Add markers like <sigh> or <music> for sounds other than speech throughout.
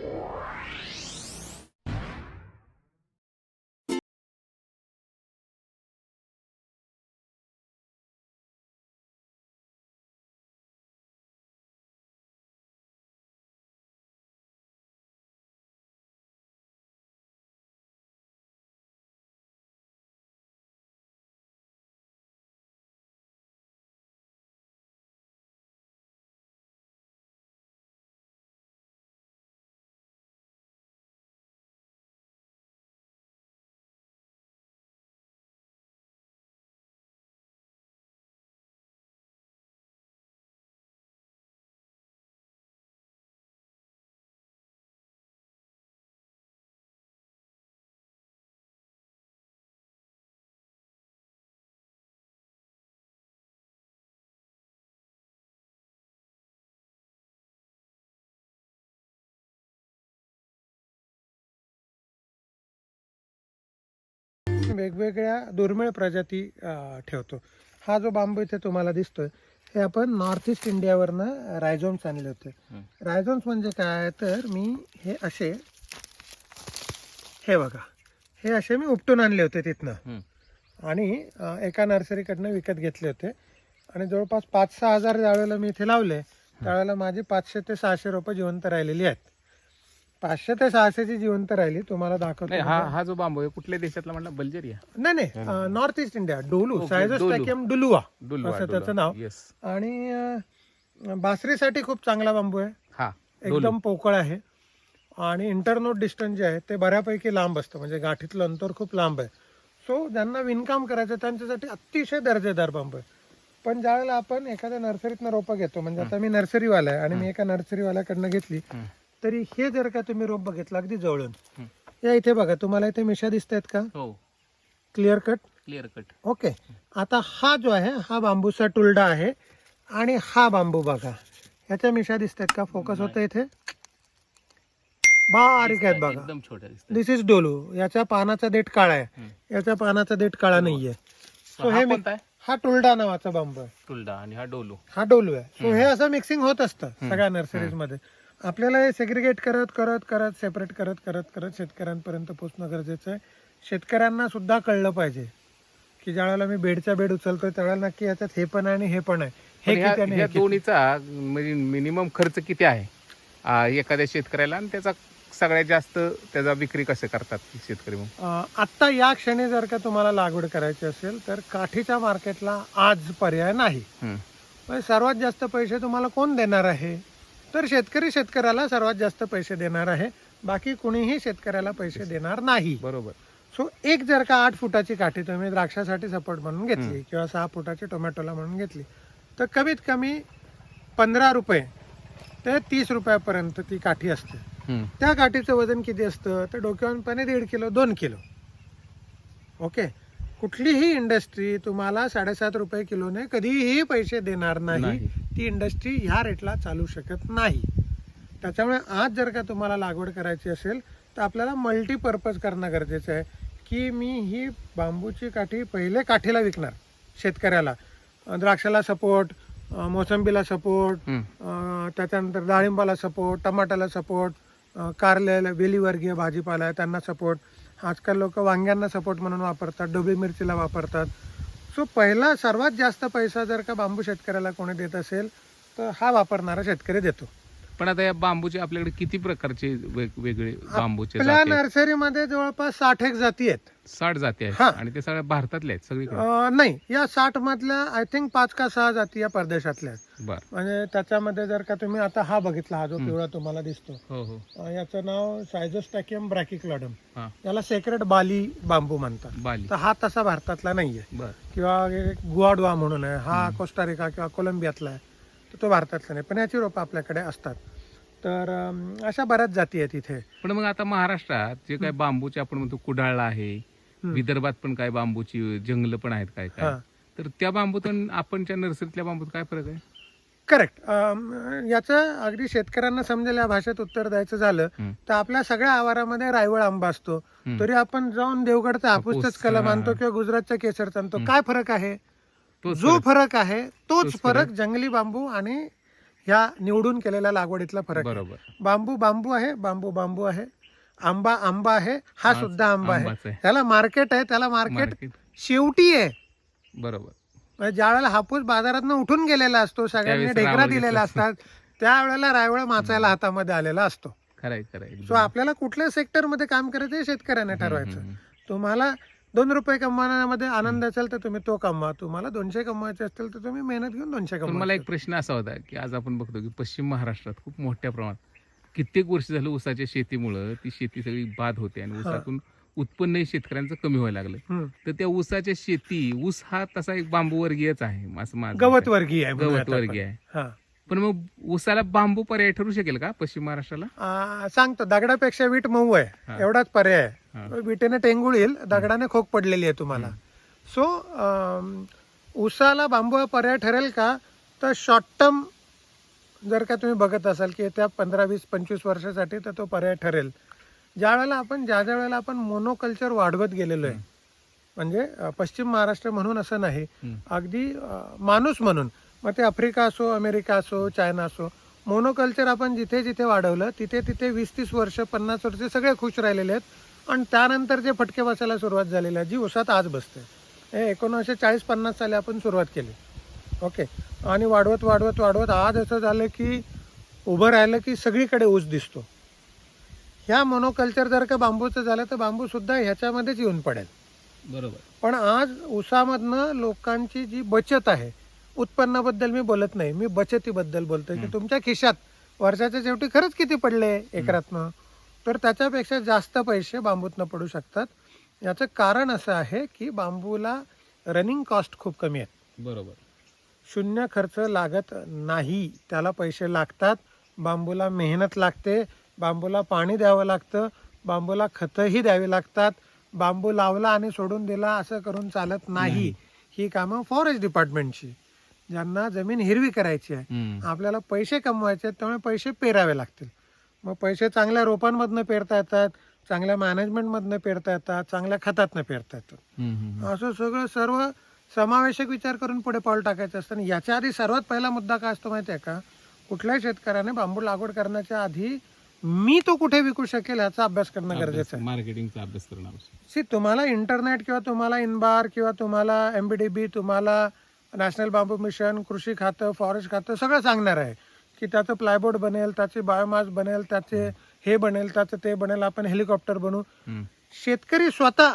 Yeah. वेगवेगळ्या दुर्मिळ प्रजाती ठेवतो. हा जो बांबू इथे तुम्हाला दिसतोय हे आपण नॉर्थ ईस्ट इंडियावरनं रायझोम्स आणले होते. रायझोम्स म्हणजे काय? तर मी हे असे हे बघा हे असे मी उपटून आणले होते तिथनं. आणि एका नर्सरीकडनं विकत घेतले होते. आणि जवळपास पाच सहा हजार ज्यावेळेला मी इथे लावले. त्यावेळेला माझी पाचशे ते सहाशे रोपं जिवंत राहिलेली आहेत. पाचशे ते सहाशेची जिवंत राहिली तुम्हाला दाखवतो नाही हा हा जो बांबू आहे कुठल्या देशातला म्हणला बल्जेरिया. नाही नाही नॉर्थ ईस्ट इंडिया डोलू सायझोस्टॅकियम डुलुआ असं त्याचं नाव. येस आणि बासरीसाठी खूप चांगला बांबू आहे. हा एकदम पोकळ आहे. आणि इंटरनोट डिस्टन्स जे आहे ते बऱ्यापैकी लांब असतं. म्हणजे गाठीतलं अंतर खूप लांब आहे. सो ज्यांना विणकाम करायचं त्यांच्यासाठी अतिशय दर्जेदार बांबू आहे. पण ज्यावेळेला आपण एखाद्या नर्सरीतनं रोपं घेतो म्हणजे आता मी नर्सरीवाला आहे आणि मी एका नर्सरीवाल्याकडनं घेतली. तरी हे जर का तुम्ही रोप बघितलं अगदी जवळून. हं. या इथे बघा तुम्हाला इथे मिशा दिसत आहेत का? हो. Clear cut clear cut okay आता हा जो आहे हा बांबूचा टुलडा आहे आणि हा बांबू बघा. ह्याच्या मिशा दिसत आहेत का? फोकस होतं इथे. बारीक आहेत बघा. एकदम छोट्या दिसतात दिस इज डोलू. याच्या पानाचा देठ काळा आहे. हं. याच्या पानाचा देठ काळा नाहीये. सो हा हे मी- कोणता आहे? हा टुलडा नावाचा बांबू आहे. टुलडा आणि हा डोलू. हा डोलू आहे. सो हे असं मिक्सिंग होत असतं सगळ्या नर्सरीजमध्ये. आपल्याला हे सेग्रिगेट करत करत करत सेपरेट करत करत करत शेतकऱ्यांपर्यंत पोहोचणं गरजेचं आहे. शेतकऱ्यांना सुद्धा कळलं पाहिजे की ज्यावेळेला मी बेडच्या बेड उचलतोय त्यावेळेला नक्की याच्यात हे पण आहे आणि हे पण आहे. हे. दोन्हीचा म्हणजे मिनिमम खर्च किती आहे? एखाद्या शेतकऱ्याला आणि त्याचा सगळ्यात जास्त त्याचा विक्री कसे करतात शेतकरी मग आत्ता या क्षणी जर का तुम्हाला लागवड करायची असेल तर काठीच्या मार्केटला आज पर्याय नाही. म्हणजे सर्वात जास्त पैसे तुम्हाला कोण देणार आहे? तर शेतकरी शेतकऱ्याला सर्वात जास्त पैसे देणार आहे. बाकी कुणीही शेतकऱ्याला पैसे देणार नाही. बरोबर. सो एक जर का आठ फुटाची काठी तुम्ही द्राक्षासाठी सपोर्ट म्हणून घेतली किंवा सहा फुटाची टोमॅटोला म्हणून घेतली तर कमीत कमी पंधरा रुपये ते तीस रुपयापर्यंत ती काठी असते. त्या काठीचं वजन किती असतं? तर डोक्यावरपणे दीड किलो दोन किलो. ओके? कुठलीही इंडस्ट्री तुम्हाला साडेसात रुपये किलोने कधीही पैसे देणार नाही. ती इंडस्ट्री ह्या रेटला चालू शकत नाही. त्याच्यामुळे आज जर का तुम्हाला लागवड करायची असेल तर आपल्याला मल्टीपर्पज करणं गरजेचं आहे की मी ही बांबूची काठी पहिले काठीला विकणार शेतकऱ्याला. द्राक्षाला सपोर्ट मोसंबीला सपोर्ट त्याच्यानंतर डाळिंबाला सपोर्ट टमाटाला सपोर्ट कारल्याला वेलीवर्गीय भाजीपाला आहे त्यांना सपोर्ट आजकाल लोक वांग्यांना सपोर्ट म्हणून वापरतात डोबी मिरचीला वापरतात. सो पहिला सर्वात जास्त पैसा जर का बांबू शेतकऱ्याला कोणी देत असेल तर हा वापरणारा शेतकरी देतो. पण आता या बांबूचे आपल्याकडे किती प्रकारचे वेग- वेगळे बांबूचे आपल्या जाती आहेत? नर्सरीमध्ये जवळपास साठ एक जाती आहेत. साठ जाती आहेत. हा. आणि ते सगळ्या भारतातले आहेत सगळीकडे? अं, नाही या साठ मधल्या आय थिंक पाच का सहा जाती या परदेशातल्या आहेत. बर. म्हणजे त्याच्यामध्ये जर का तुम्ही आता हा बघितला हा जो. पिवळा तुम्हाला दिसतो हो हो. अं, याचं नाव सायझोस्टॅकियम ब्रॅकिक्लॉडम हा. याला सेक्रेट बाली बांबू म्हणतात. बाली. तर हा तसा भारतातला नाहीये. बर. किंवा एक गुआडवा म्हणून आहे हा कोस्टारिका किंवा कोलंबियातला आहे. तर तो भारतातला नाही पण याची रोपं आपल्याकडे असतात तर अशा बऱ्याच जाती आहेत इथे पण मग आता महाराष्ट्रात जे काय बांबूचे आपण म्हणतो कुडाळला आहे. विदर्भात पण काय बांबूची जंगल पण आहेत काय काय. तर त्या बांबूतून आपणच्या नर्सरीतल्या बांबूत काय फरक आहे करेक्ट याचं अगदी शेतकऱ्यांना समजेल या भाषेत उत्तर द्यायचं झालं. तर आपल्या सगळ्या आवारामध्ये रायवळ आंबा असतो. तरी आपण जाऊन देवगडचा हापूसच हापूस, कलम. आणतो किंवा गुजरातच्या केसरचा आणतो. काय फरक आहे तोच जो फरक. आहे तोच फरक. जंगली बांबू आणि ह्या निवडून केलेल्या लागवडीतला फरक आहे. बरोबर बांबू बांबू आहे बांबू बांबू आहे आंबा आंबा आहे हा हा, सुद्धा आंबा आहे आंबाच आहे त्याला मार्केट आहे त्याला मार्केट शेवटी आहे बरोबर म्हणजे ज्या वेळेला हापूस बाजारात उठून गेलेला असतो सगळ्यांनी त्यावेळेस ढेकरा रावळ दिलेला घेतलं. असतात त्यावेळेला रायवळ माचायला हातामध्ये आलेला असतो खरंय खरंय एकदम. सो आपल्याला कुठल्या सेक्टरमध्ये काम करायचं हे शेतकऱ्याने हम्म, ठरवायचं हम्म, तुम्हाला दोन रुपये कमवण्यामध्ये आनंद असेल तर तुम्ही तो कमवा. तुम्हाला दोनशे कमवायचे असतील तर तुम्ही मेहनत घेऊन दोनशे पण मला कमवा एक प्रश्न असा होता की आज आपण बघतो की पश्चिम महाराष्ट्रात खूप मोठ्या प्रमाणात कित्येक वर्ष झालं ऊसाच्या शेतीमुळं ती शेती सगळी बाद होते आणि ऊसातून उत्पन्नही शेतकऱ्यांचं कमी व्हायला लागलं. हम्म. तर त्या ऊसाच्या शेती ऊस हा तसा एक बांबू वर्गीयच आहे असं माझं गवत. वर्गीय आहे. गवत आपण. वर्गीय आहे. हा. पण मग ऊसाला बांबू पर्याय ठरू शकेल का पश्चिम महाराष्ट्राला? आ, सांगतो दगडापेक्षा वीट मऊ आहे. एवढाच पर्याय. आहे. विटेने टेंगुळ येईल दगडाने खोक पडलेली आहे तुम्हाला. सो ऊसाला बांबू हा पर्याय ठरेल का? तर शॉर्ट टर्म जर का तुम्ही बघत असाल की त्या पंधरा वीस पंचवीस वर्षासाठी तर तो पर्याय ठरेल. ज्या वेळेला आपण ज्या ज्या वेळेला आपण मोनोकल्चर वाढवत गेलेलो आहे म्हणजे पश्चिम महाराष्ट्र म्हणून असं नाही. अगदी माणूस म्हणून मग ते आफ्रिका असो अमेरिका असो चायना असो मोनोकल्चर आपण जिथे जिथे वाढवलं तिथे तिथे वीस तीस वर्ष पन्नास वर्ष सगळे खुश राहिलेले आहेत. आणि त्यानंतर जे फटके बसायला सुरुवात झालेली आहे जी उसात आज बसते. हे एकोणीसशे चाळीस पन्नास साली आपण सुरुवात केली. ओके? आणि वाढवत वाढवत वाढवत आज असं झालं की उभं राहिलं की सगळीकडे ऊस दिसतो. ह्या मोनोकल्चर जर का बांबूचं झालं तर बांबूसुद्धा ह्याच्यामध्येच येऊन पडेल. बरोबर. पण आज ऊसामधनं लोकांची जी बचत आहे उत्पन्नाबद्दल मी बोलत नाही. मी बचतीबद्दल बोलतोय की. तुमच्या खिशात वर्षाच्या शेवटी खरंच किती पडले एकरातनं? तर त्याच्यापेक्षा जास्त पैसे बांबूतनं पडू शकतात. याचं कारण असं आहे की बांबूला रनिंग कॉस्ट खूप कमी आहे बरोबर. शून्य खर्च लागत नाही. त्याला पैसे लागतात. बांबूला मेहनत लागते. बांबूला पाणी द्यावं लागतं. बांबूला खतंही द्यावी लागतात. बांबू लावला आणि सोडून दिला असं करून चालत नाही. ही कामं फॉरेस्ट डिपार्टमेंटची ज्यांना जमीन हिरवी करायची आहे. आपल्याला पैसे कमवायचे आहेत त्यामुळे पैसे पेरावे लागतील. मग पैसे चांगल्या रोपांमधनं पेरता येतात चांगल्या मॅनेजमेंटमधनं पेरता येतात चांगल्या खतातनं पेरता येतात. असं सगळं सर्व समावेशक विचार करून पुढे पाऊल टाकायचं असतं. आणि याच्या आधी सर्वात पहिला मुद्दा काय असतो माहिती आहे का? कुठल्याही शेतकऱ्याने बांबू लागवड करण्याच्या आधी मी तो कुठे विकू शकेल याचा अभ्यास करणं गरजेचं आहे. मार्केटिंगचा अभ्यास करणं तुम्हाला इंटरनेट किंवा तुम्हाला इनबार किंवा तुम्हाला एम बी डी बी तुम्हाला नॅशनल बांबू मिशन कृषी खातं फॉरेस्ट खातं सगळं सांगणार आहे की त्याचं प्लायबोर्ड बनेल त्याची बायोमास बनेल त्याचे हे बनेल त्याचं ते बनेल आपण हेलिकॉप्टर बनवू. शेतकरी स्वतः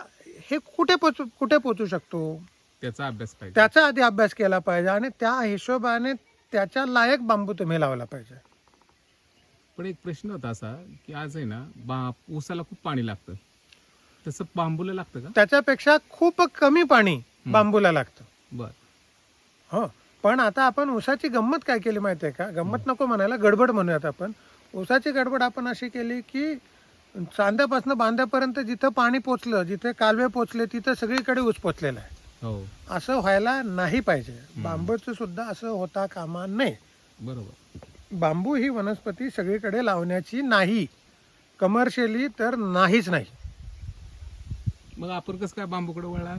हे कुठे पोचू कुठे पोचू शकतो? त्याचा अभ्यास पाहिजे. त्याचा आधी अभ्यास केला पाहिजे आणि त्या हिशोबाने त्याच्या लायक बांबू तुम्ही लावला पाहिजे. पण एक प्रश्न होता असा की आज आहे ना बा ऊसाला खूप पाणी लागतं. तसं बांबूला लागतं का? त्याच्यापेक्षा खूप कमी पाणी बांबूला लागतं. बर. हो. पण आता आपण ऊसाची गंमत काय केली माहिती आहे का? गंमत नको म्हणायला गडबड म्हणूयात आपण. ऊसाची गडबड आपण अशी केली की चांद्यापासून बांध्यापर्यंत जिथं पाणी पोचलं जिथे कालवे पोचले तिथं सगळीकडे ऊस पोचलेला आहे. हो. असं व्हायला नाही पाहिजे. बांबूचं सुद्धा असं होता कामा नये. बरोबर. बांबू ही वनस्पती सगळीकडे लावण्याची नाही. कमर्शियली तर नाहीच नाही. मग आपण कसं काय बांबूकडे वळला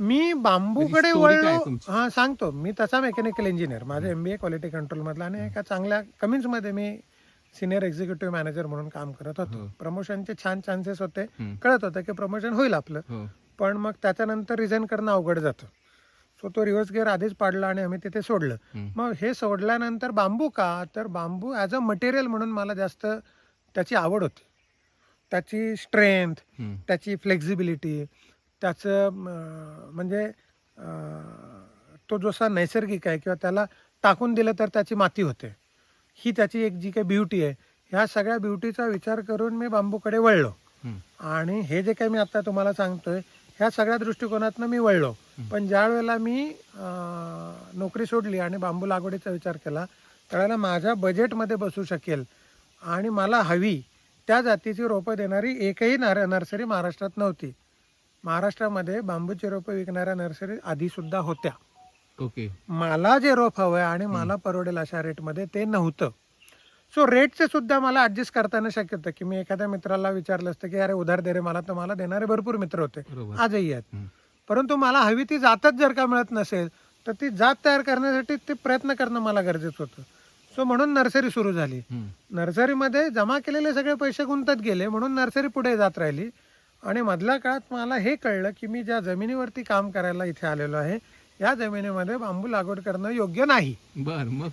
मी बांबूकडे story काय वळलो तुमची? हा सांगतो. मी तसा मेकॅनिकल इंजिनियर माझं M B A quality control मधला आणि एका चांगल्या कमिन्समध्ये मी सिनियर एक्झिक्युटिव्ह मॅनेजर म्हणून काम करत होतो. हो. प्रमोशनचे छान चान्सेस होते. हम्म. कळत होतं की प्रमोशन होईल आपलं. हो. पण मग त्याच्यानंतर रिझाईन करणं अवघड जातं. सो तो रिव्हर्स गेअर आधीच पाडला आणि आम्ही तिथे सोडलं. हम्म. मग हे सोडल्यानंतर बांबू का? तर बांबू ॲज अ मटेरियल म्हणून मला जास्त त्याची आवड होती. त्याची स्ट्रेंथ हम्म. त्याची फ्लेक्झिबिलिटी त्याचं म्हणजे तो जसा नैसर्गिक आहे किंवा त्याला टाकून दिलं तर त्याची माती होते. ही त्याची एक जी काही ब्युटी आहे. ह्या सगळ्या ब्युटीचा विचार करून मी बांबूकडे वळलो. आणि हे जे काही मी आता तुम्हाला सांगतोय ह्या सगळ्या दृष्टिकोनातनं मी वळलो. पण ज्या वेळेला मी नोकरी सोडली आणि बांबू लागवडीचा विचार केला त्यावेळेला माझ्या बजेटमध्ये बसू शकेल आणि मला हवी त्या जातीची रोपं देणारी एकही नर नर्सरी महाराष्ट्रात नव्हती. महाराष्ट्रामध्ये बांबूची रोपं विकणाऱ्या नर्सरी आधीसुद्धा होत्या. ओके. मला जे रोप हवं आणि मला परवडेल अशा रेटमध्ये ते नव्हतं. सो रेटचे सुद्धा मला ॲडजस्ट करताना शक्य होतं की मी एखाद्या मित्राला विचारलं असतं की अरे उधार दे रे मला तर मला देणारे भरपूर मित्र होते. आजही आहेत. परंतु मला हवी ती जातच जर का मिळत नसेल तर ती जात तयार करण्यासाठी ते प्रयत्न करणं मला गरजेचं होतं. सो म्हणून नर्सरी सुरू झाली. नर्सरीमध्ये जमा केलेले सगळे पैसे गुंतत गेले म्हणून नर्सरी पुढे जात राहिली. आणि मधल्या काळात मला हे कळलं की मी ज्या जमिनीवरती काम करायला इथे आलेलो आहे या जमिनीमध्ये बांबू लागवड करणं योग्य नाही. बर मग?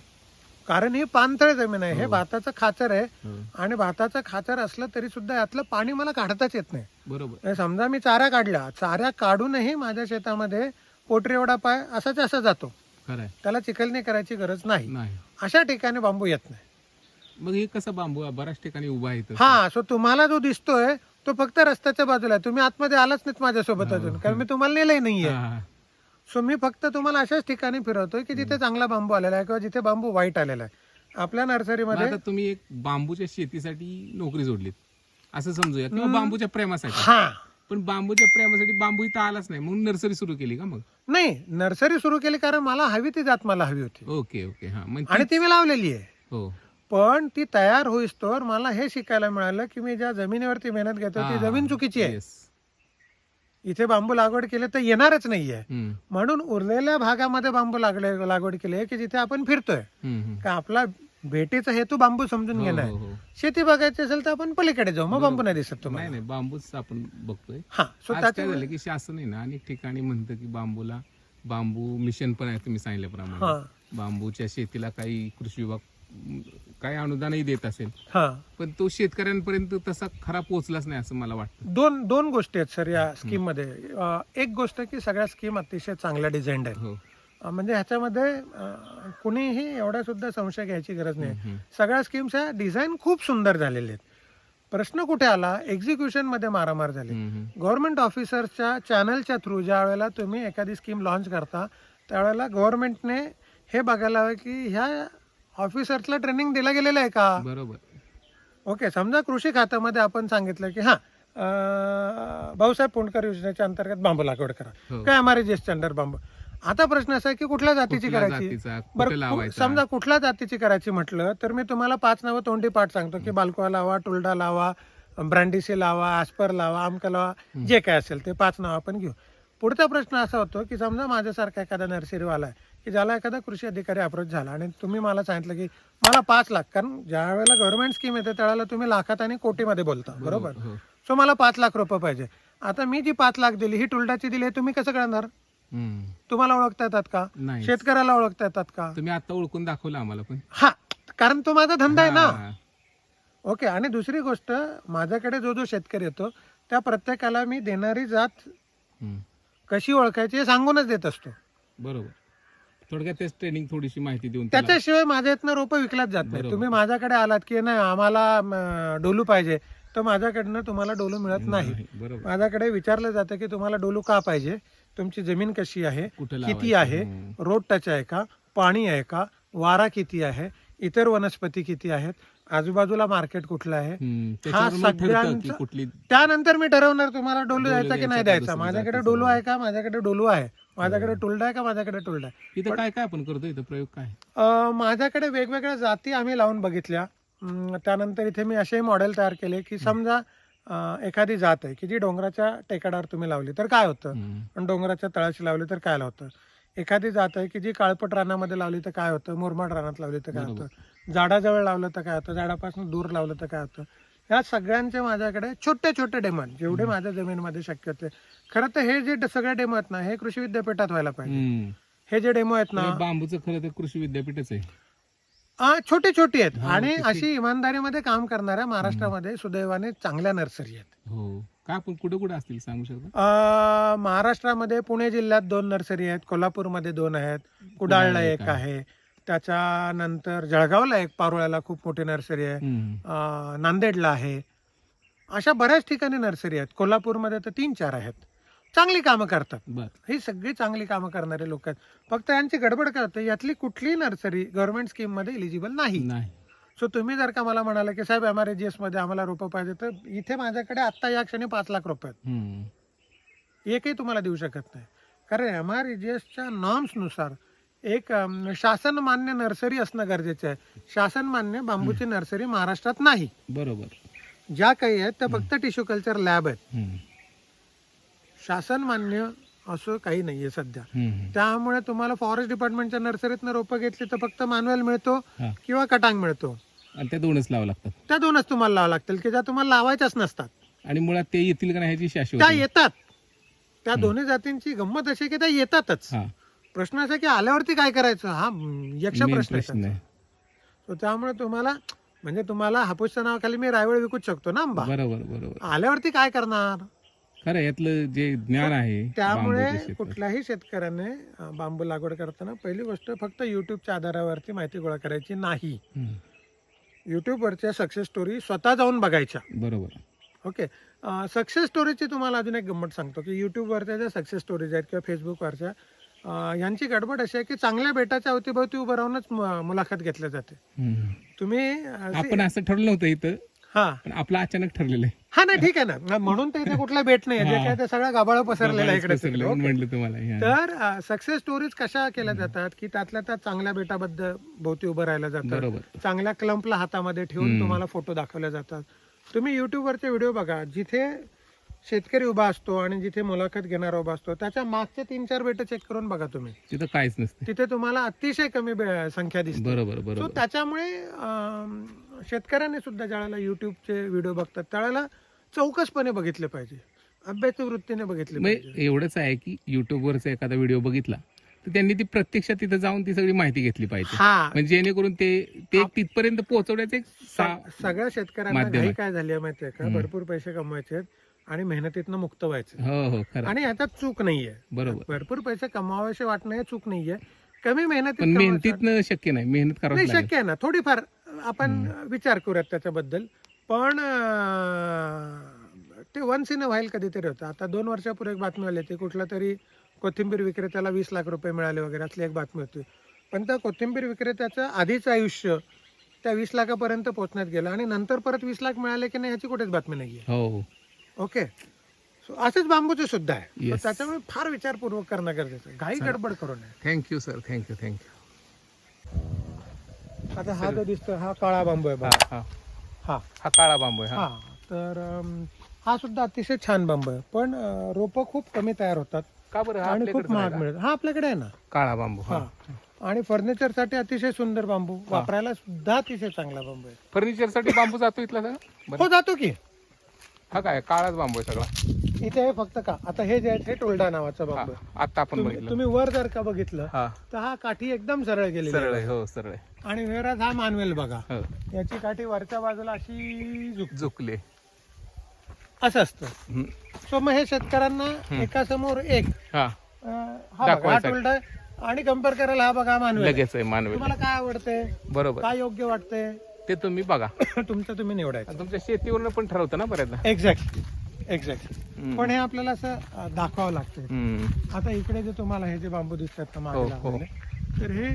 कारण ही पाणथळ जमीन आहे हे हो. भाताचं खाचर आहे हो. आणि भाताचं खाचर असलं तरी सुद्धा यातलं पाणी मला काढताच येत नाही. बरोबर. समजा मी चारा काढला चारा काढूनही माझ्या शेतामध्ये पोटरी एवढा पाय असाच असा जातो. त्याला चिखलणी करायची गरज नाही. अशा ठिकाणी बांबू येत नाही. मग हे कसा बांबू? बऱ्याच ठिकाणी उभा इथं. हा सो तुम्हाला जो दिसतोय तो फक्त रस्त्याच्या बाजूला आहे. तुम्ही आतमध्ये आलाच नाहीत माझ्यासोबत अजून कारण मी तुम्हाला नेलंही नाहीये. सो मी फक्त तुम्हाला अशाच ठिकाणी फिरवतोय की जिथे चांगला बांबू आलेला आहे किंवा जिथे बांबू वाईट आलेला आहे. आपल्या नर्सरीमध्ये आता तुम्ही एक बांबूच्या शेतीसाठी नोकरी जोडलीत. असं समजूया किंवा बांबूच्या प्रेमासाठी. हा. पण बांबूच्या प्रेमासाठी बांबू इथं आलाच नाही. म्हणून नर्सरी सुरू केली का मग? नाही नर्सरी सुरू केली कारण मला हवी ती जात मला हवी होती. Okay okay. हा आणि ती मी लावलेली आहे. हो. पण ती तयार होईस्तोवर मला हे शिकायला मिळालं की मी ज्या जमिनीवरती मेहनत घेतो ती हा. जमीन चुकीची आहे. इथे बांबू लागवड केले तर येणारच नाहीये. म्हणून उरलेल्या भागामध्ये बांबू लागले लागवड केली आहे की जिथे आपण फिरतोय. का आपला भेटीचा हेतू बांबू समजून हो, घेणं हो, आहे. हो. शेती बघायची असेल तर आपण पलीकडे जाऊ मग बांबू नाही दिसत नाही तुम्हाला. नाही बांबूच आपण बघतोय. हा सो झालं की शासन आहे ना अनेक ठिकाणी म्हणतं की बांबूला बांबू मिशन पण आहे तुम्ही सांगितल्याप्रमाणे. हा. बांबूच्या शेतीला काही कृषी विभाग काही अनुदानही देत असेल. हा. पण तो शेतकऱ्यांपर्यंत तसा खरा पोहोचलाच नाही असं मला वाटतं. दोन दोन गोष्टी आहेत सर या स्कीममध्ये एक गोष्ट की सगळ्या स्कीम अतिशय चांगल्या डिझाईन आहेत. हो. अं, म्हणजे ह्याच्यामध्ये अं, कुणीही एवढा सुद्धा संशय घ्यायची गरज नाही. सगळ्या स्कीम्सच्या डिझाईन खूप सुंदर झालेले आहेत. प्रश्न कुठे आला? एक्झिक्युशनमध्ये मारामार झाली. हम्म. गव्हर्नमेंट ऑफिसर्सच्या चॅनलच्या थ्रू ज्या वेळेला तुम्ही एखादी स्कीम लॉन्च करता त्यावेळेला गव्हर्नमेंटने हे बघायला हवं की ह्या ऑफिसर्सला ट्रेनिंग दिलं गेलेलं आहे का? बरोबर. ओके समजा कृषी खात्यामध्ये आपण सांगितलं की हां भाऊसाहेब पुंडकर योजनेच्या अंतर्गत बांबू लागवड करा. हो. काय एम आर अंडर बांबू? आता प्रश्न असा आहे की कुठल्या जातीची करायची? बरं समजा कुठल्या जातीची करायची म्हटलं तर मी तुम्हाला पाच नावं तोंडी पाठ सांगतो की बालकोवा लावा टुलडा लावा ब्रँडिसी लावा आस्पर लावा आमका लावा जे काय असेल ते पाच नावं आपण घेऊ. पुढचा प्रश्न असा होतो की समजा माझ्यासारखा एखादा नर्सरीवाला आहे की ज्याला एखादा कृषी अधिकारी अप्रोच झाला. आणि तुम्ही मला सांगितलं की मला पाच लाख कारण ज्या वेळेला गव्हर्नमेंट स्कीम येते त्यावेळेला तुम्ही लाखात आणि कोटीमध्ये बोलता. बरोबर हो. सो मला पाच लाख रुपये पाहिजे. आता मी जी पाच लाख दिली ही टुलडाची दिली हे तुम्ही कसं हम्म. तुम्हाला ओळखता येतात का? नाही शेतकऱ्याला ओळखता येतात का? तुम्ही आता ओळखून दाखवलं आम्हाला पण. हा कारण तो माझा धंदा आहे ना. हा. ओके आणि दुसरी गोष्ट माझ्याकडे जो जो शेतकरी येतो त्या प्रत्येकाला मी देणारी जात हम्म. कशी ओळखायची हे सांगूनच देत असतो. बरोबर. थोडक्यात तेच ट्रेनिंग थोडीशी माहिती देऊन त्याला- त्याच्याशिवाय माझ्या इथनं रोपं विकलाच जात नाही बरोबर. तुम्ही माझ्याकडे आलात की नाही आम्हाला म, डोलू पाहिजे तर माझ्याकडनं तुम्हाला डोलू मिळत नाही बरोबर. माझ्याकडे विचारलं जातं की तुम्हाला डोलू का पाहिजे? तुमची जमीन कशी आहे? कुठं किती लावायचं? आहे? हम्म. रोड टच आहे का? पाणी आहे का? वारा किती आहे? इतर वनस्पती किती आहेत? आजूबाजूला मार्केट कुठलं आहे? हम्म. हा त्याच्यावर मग ठरतं की सगळ्यांचा कुठली त्यानंतर मी ठरवणार तुम्हाला डोलू डोलू द्यायचा की द्यायचा नाही का द्यायचा. माझ्याकडे जातीचा डोलू. आहे का? माझ्याकडे डोलू आहे. माझ्याकडे टुलडा आहे का माझ्याकडे टुलडा आहे? इथं काय काय आपण करतो इथं प्रयोग काय? अं, माझ्याकडे वेगवेगळ्या जाती आम्ही लावून बघितल्या. अं, त्यानंतर इथे मी असेही मॉडेल तयार केले की समजा अं, एखादी जात आहे की जी डोंगराच्या टेकाडावर तुम्ही लावली तर काय होतं? हम्म. आणि डोंगराच्या तळाशी लावली तर काय होतं? एखादी जात आहे की जी काळपट रानामध्ये लावली तर काय होतं? मुरमाड रानात लावली तर काय. होतं? झाडाजवळ लावलं तर काय होतं? झाडापासून दूर लावलं तर काय होतं? ह्या सगळ्यांचे माझ्याकडे छोटे छोटे डेमो आहेत जेवढे माझ्या जमिनीमध्ये शक्य होते खरं तर हे जे सगळे डेमो आहेत ना हे कृषी विद्यापीठात व्हायला पाहिजे. हे जे डेमो आहेत ना बांबूचं खरं तर कृषी विद्यापीठच आहे. छोटी छोटी आहेत. आणि अशी इमानदारीमध्ये काम करणाऱ्या महाराष्ट्रामध्ये सुदैवाने चांगल्या नर्सरी आहेत. हो. कुठे कुठे असतील सांगू शकता? महाराष्ट्रामध्ये पुणे जिल्ह्यात दोन नर्सरी आहेत कोल्हापूरमध्ये दोन आहेत कुडाळला एक आहे. त्याच्यानंतर जळगावला एक पारोळ्याला खूप मोठी नर्सरी आहे. नांदेडला आहे. अशा बऱ्याच ठिकाणी नर्सरी आहेत. कोल्हापूरमध्ये तर तीन चार आहेत. चांगली कामं करतात. ही सगळी चांगली कामं करणारे लोक आहेत. फक्त यांची गडबड करते यातली कुठलीही नर्सरी गव्हर्नमेंट स्कीममध्ये इलिजिबल नाही. नाही. सो तुम्ही जर का मला म्हणाला की साहेब एम आरमध्ये आम्हाला रोपं पाहिजे तर इथे माझ्याकडे आत्ता या क्षणी पाच लाख रुपये आहेत. एकही तुम्हाला देऊ शकत नाही. कारण एम आर च्या नॉर्म्सनुसार एक शासन मान्य नर्सरी असणं गरजेचं आहे. शासन मान्य बांबूची नर्सरी महाराष्ट्रात नाही. बरोबर. ज्या काही आहेत त्या फक्त टिश्यू कल्चर लॅब आहेत. शासन मान्य असं काही नाहीये सध्या. त्यामुळे तुम्हाला फॉरेस्ट डिपार्टमेंटच्या नर्सरीतनं रोपं घेतली तर फक्त मान्युअल मिळतो. किंवा कटांग मिळतो. आणि त्या दोनच लावा लागतात. त्या दोनच तुम्हाला लावा लागतील की ज्या तुम्हाला लावायच्याच नसतात. आणि मुळात ते येतील का नाही ह्याची शाश्वती. त्या येतात. त्या दोन्ही जातींची गंमत अशी की त्या येतातच. प्रश्न असा आहे की आल्यावरती काय करायचं? हा यक्ष Main प्रश्न आहे प्रश्न आहे. So त्यामुळे तुम्हाला म्हणजे तुम्हाला हापूसच्या नावाखाली मी रायवळ विकूच शकतो ना आंबा. बरोबर बरोबर. आल्यावरती काय करणार? खरं यातलं जे ज्ञान आहे त्यामुळे बांबूच्या क्षेत्रात. कुठल्याही शेतकऱ्याने अं, बांबू लागवड करताना पहिली गोष्ट फक्त युट्यूबच्या आधारावरती माहिती गोळा करायची नाही. हम्म. युट्यूबवरच्या सक्सेस स्टोरी स्वतः जाऊन बघायच्या. बरोबर. ओके. सक्सेस स्टोरीची तुम्हाला अजून एक गंमत सांगतो की युट्यूबवरच्या ज्या सक्सेस स्टोरीज आहेत किंवा फेसबुकवरच्या यांची गडबड अशी आहे की चांगल्या बेटाच्या अवतीभोवती उभं राहूनच मुलाखत घेतल्या जाते. तुम्ही आपण असं ठरलं नव्हतं इथं हा. आपलं अचानक ठरलेलं आहे. हा नाही ठीक आहे ना. म्हणून तर इथे कुठला बेट नाही जे. काय ते सगळं गाबाळ पसरलेलं आहे इकडे तुम्हाला. तर सक्सेस स्टोरीज कशा केल्या जातात? की त्यातल्या त्या चांगल्या बेटाबद्दल भोवती उभं राहिलं जातं. बरोबर. चांगल्या क्लंपला हातामध्ये ठेवून. तुम्हाला फोटो दाखवले जातात. तुम्ही युट्यूबवरचे व्हिडिओ बघा. जिथे शेतकरी उभा असतो आणि जिथे मुलाखत घेणारा उभा असतो त्याच्या मागचे तीन चार बेट चेक करून बघा तुम्ही. तिथं काहीच नसते. तिथे तुम्हाला अतिशय कमी संख्या दिसते. बरोबर बरोबर. त्याच्यामुळे शेतकऱ्यांनी सुद्धा ज्यावेळेला युट्यूबचे व्हिडिओ बघतात त्यावेळेला चौकसपणे बघितले पाहिजे. अभ्यासी वृत्तीने बघितले एवढंच आहे की युट्यूबवरचा एखादा व्हिडिओ बघितला तर त्यांनी ती प्रत्यक्षात तिथं जाऊन ती सगळी माहिती घेतली पाहिजे. म्हणजे जेणेकरून ते ते तिथपर्यंत पोहोचवण्याचं सगळ्या शेतकऱ्यांना. काय झाली माहितीये का. भरपूर पैसे कमवायचे आहेत. आणि मेहनतीतनं मुक्त व्हायचे. हो हो खरं. आणि याच्यात चूक नाहीये. बरोबर. भरपूर पैसे कमावायचे वाटणं हे चूक नाहीये. कमी मेहनतीत पण कमवायचं- मेहनतीतनं शक्य नाही. मेहनत करावं नाही लागेल. शक्य आहे ना. थोडीफार आपण विचार करूयात त्याच्याबद्दल. पण अं, ते वन्स इन अ व्हाईल कधीतरी होतं. आता दोन वर्षापूर्वी एक बातमी आली होती. कुठला तरी कोथिंबीर विक्रेत्याला वीस लाख रुपये मिळाले वगैरे असली एक बातमी होती. पण त्या कोथिंबीर विक्रेत्याचं आधीच आयुष्य त्या वीस लाखापर्यंत पोहोचण्यात गेलं आणि नंतर परत वीस लाख मिळाले की नाही याची कुठेच बातमी नाही हो हो. आहे ओके. सो असंच बांबूचे सुद्धा आहे. Yes. त्याच्यामुळे फार विचारपूर्वक करणं गरजेचं आहे. घाई गडबड करू नये. थँक्यू सर थँक्यू थँक्यू आता हा जो दिसतो हा काळा बांबू आहे हा बघा. हा हा. हा. काळा बांबू आहे हा. हा तर अम, हा सुद्धा अतिशय छान बांबू आहे. पण अ, रोपं खूप कमी तयार होतात. का बरं? हा आणि खूप आपल्याकडे महाग मिळत हा आपल्याकडे आहे ना. काळा बांबू हा. हा. आणि फर्निचरसाठी अतिशय सुंदर बांबू. वापरायला सुद्धा अतिशय चांगला बांबू आहे. फर्निचरसाठी बांबू जातो इथला बरं हो जातो की. हा काय काळाच बांबू आहे सगळा. इथे हे फक्त का आता हे जे आहे हे टोल्डा नावाचा हा बांबू आहे. आता आपण तुम्ही बघितलं. तुम्ही वर जर का बघितलं हा. तर हा काठी एकदम सरळ गेलेली सरळ आहे. हो सरळ आहे. आणि वेराज हा मानवेल बघा. हो. याची काठी वरच्या बाजूला अशी झुक झुकले. असं असतं. हम्म. सो मग हे शेतकऱ्यांना एका समोर एक हा. अं, हा बघा, हा. टोल्डा. आणि कंपेअर करायला हा बघा मानवेल लगेच आहे. मानवेल तुम्हाला काय आवडते? बरोबर. काय योग्य वाटते? ते तुम्ही बघा <coughs> तुमचं तुम्ही निवडायचं आणि तुमच्या शेतीवरून पण ठरवतं ना बऱ्याचदा एक्झॅक्टली एक्झॅक्टली हम्म. पण हे आपल्याला असं दाखवावं लागतं हम्म. आता इकडे जे तुम्हाला हे जे बांबू दिसतात ना मागे हो, हो. लावलेले, तर हे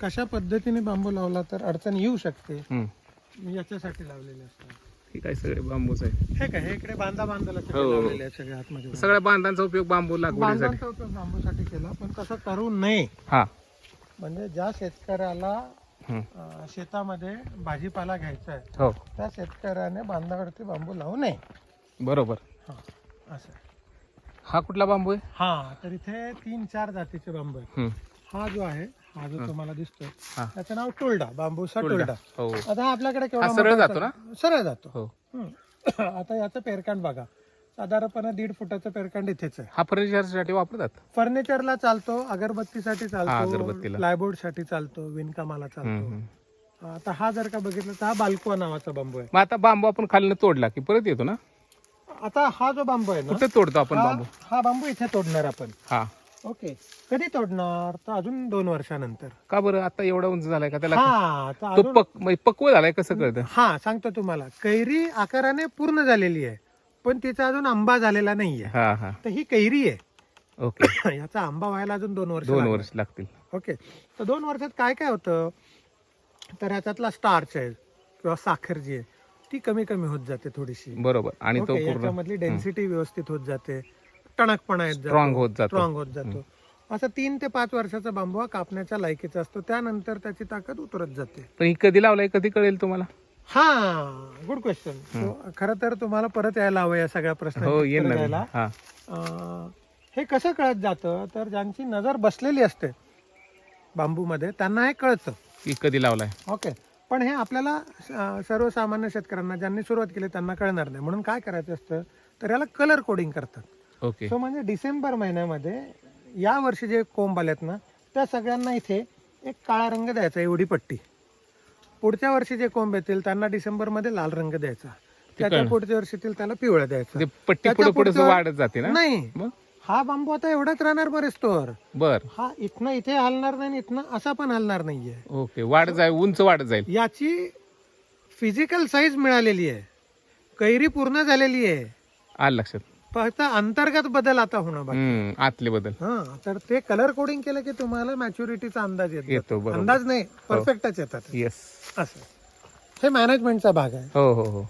कशा पद्धतीने बांबू लावला तर अडचण येऊ शकते हम्म. याच्यासाठी लावलेले असतात हे काय सगळे बांबूच आहे हे काय हे इकडे बांधा बांधायला हो, हो. लावलेले आहेत सगळे आतमध्ये सगळ्या बांधांचा उपयोग बांबू लागवडीसाठी बांधांचा उपयोग बांबूसाठी केला पण तसं करू नये हा म्हणजे ज्या शेतकऱ्याला. अं, शेतामध्ये भाजीपाला घ्यायचा आहे. हो. त्या शेतकऱ्याने बांधावरती बांबू लावू नये. बरोबर. हा असं. आहे. हा कुठला बांबू आहे? हा तर इथे तीन चार जातीचे बांबू आहेत. हम्म. हा जो आहे हा जो तुम्हाला दिसतोय हा. त्याचं नाव टोल्डा बांबूचा टोल्डा. हो. आता हा आपल्याकडे केवढा सरळ मोठा जातो ना? सरळ जातो. हो. हम्म. <coughs> आता याचं पेरकांड बघा. साधारणपणे दीड फुटाचं पेरकांड इथेच आहे. हा फर्निचरसाठी वापरतात? फर्निचरला चालतो अगरबत्तीसाठी हा, चालतो अगरबत्तीला. प्लायबोर्डसाठी चालतो विणकामाला हम्म, चालतो. हम्म. आता हा जर का बघितलं तर हा बाल्कुआ नावाचा बांबू आहे. मग आता बांबू आपण खालीनं तोडला की परत येतो ना? आता हा जो बांबू आहे ना कुठे तोडतो आपण हा बांबू? हा बांबू इथे तोडणार आपण. हा. ओके. कधी तोडणार? तर अजून दोन वर्षानंतर. का बरं? आता एवढा उंच झालाय का त्याला? हा तर तो अजून पक म्हणजे पक्व झालाय कसं कळतं हा सांगतो तुम्हाला. कैरी आकाराने पूर्ण झालेली आहे. पण तिचा अजून आंबा झालेला नाहीये. हा हा. तर ही कैरी आहे. ओके. <coughs> याचा आंबा व्हायला अजून दोन वर्ष दोन लागणार. वर्ष लागतील. ओके. तर दोन वर्षात काय काय होतं? तर ह्याच्यातला स्टार्च आहे किंवा साखर जी आहे ती कमी कमी होत जाते थोडीशी. बरोबर. आणि तो ओके, पूर्ण याच्यामधली डेन्सिटी व्यवस्थित होत जाते. टणकपणा येत स्ट्रॉंग होत जातो. स्ट्रॉंग होत जातो. असं तीन ते पाच वर्षाचा बांबू हा कापण्याच्या लायकीचा असतो. त्यानंतर त्याची ताकद उतरत जाते. पण ही कधी लावलाय? कधी कळेल तुम्हाला? हा गुड क्वेश्चन खरं तर तुम्हाला परत यायला हवं या सगळ्या हो येईल द्यायला हा. हे कसं कळत जातं? तर ज्यांची नजर बसलेली असते बांबूमध्ये त्यांना हे कळतं. की कधी लावलाय? ओके पण हे आपल्याला अं, सर्वसामान्य शेतकऱ्यांना ज्यांनी सुरुवात केली त्यांना कळणार नाही. म्हणून काय करायचं असतं? तर याला कलर कोडिंग करतात. ओके सो म्हणजे डिसेंबर महिन्यामध्ये या वर्षी जे कोंब आलेत ना त्या सगळ्यांना इथे एक काळा रंग द्यायचा एवढी पट्टी. पुढच्या वर्षी जे कोंब येतील त्यांना डिसेंबरमध्ये लाल रंग द्यायचा. त्याच्या. पुढच्या वर्षीतील त्याला पिवळा द्यायचा. पट्टी पुढे वाढत जाते ना? नाही. हा बांबू आता एवढाच राहणार बरेच स्टोअर बर. हा इथनं इथे हलणार नाही इथनं असा पण हलणार नाहीये. ओके वाढ जाईल उंच वाढत जाईल. याची फिजिकल साईज मिळालेली आहे. कैरी पूर्ण झालेली आहे. आलं लक्षात. फक्त अंतर्गत बदल आता होणं बाकी हम्म आतले बदल. हा तर ते कलर कोडिंग केलं की तुम्हाला मॅच्युरिटीचा अंदाज येतो. येतो बरोबर. अंदाज नाही परफेक्टच येतात. येस असं. हे मॅनेजमेंटचा भाग आहे. हो हो हो.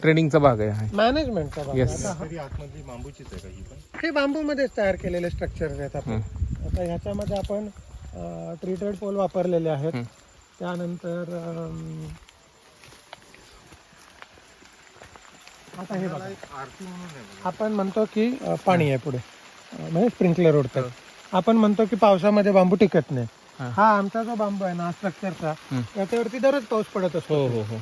ट्रेनिंगचा भाग आहे हा. मॅनेजमेंटचा भाग आहे. Yes. आता हा- तरी आतमधली बांबूचीच आहे का ही पण? हे बांबूमध्येच तयार केलेले स्ट्रक्चर आहेत आपण हं. आता ह्याच्यामध्ये आपण ट्रीटेड पोल वापरलेले आहेत. हं. त्यानंतर अम, आता हे बघा. आरती म्हणून. आपण म्हणतो की अ, पाणी आहे पुढे. अ, म्हणजे स्प्रिंकलर उडतात आपण म्हणतो की पावसामध्ये बांबू टिकत नाही. हा. हा आमचा जो बांबू आहे ना स्ट्रक्चरचा हं. याच्यावरती दररोज पाऊस पडत असतो. हो हो हो.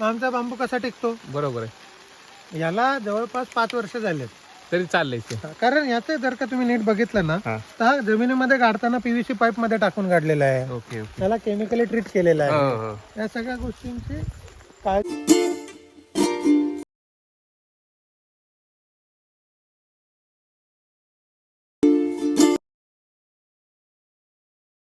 मग आमचा बांबू कसा टिकतो? बरोबर आहे. याला जवळपास पाच वर्ष झालेत. तरी चाललंय ते. कारण याचं जर का तुम्ही नीट बघितलं ना हा. तर हा जमिनीमध्ये गाडताना पीव्हीसी पाईपमध्ये टाकून गाडलेला आहे. Okay okay. त्याला केमिकली ट्रीट केलेलं हो आहे हो. या सगळ्या गोष्टींची काळजी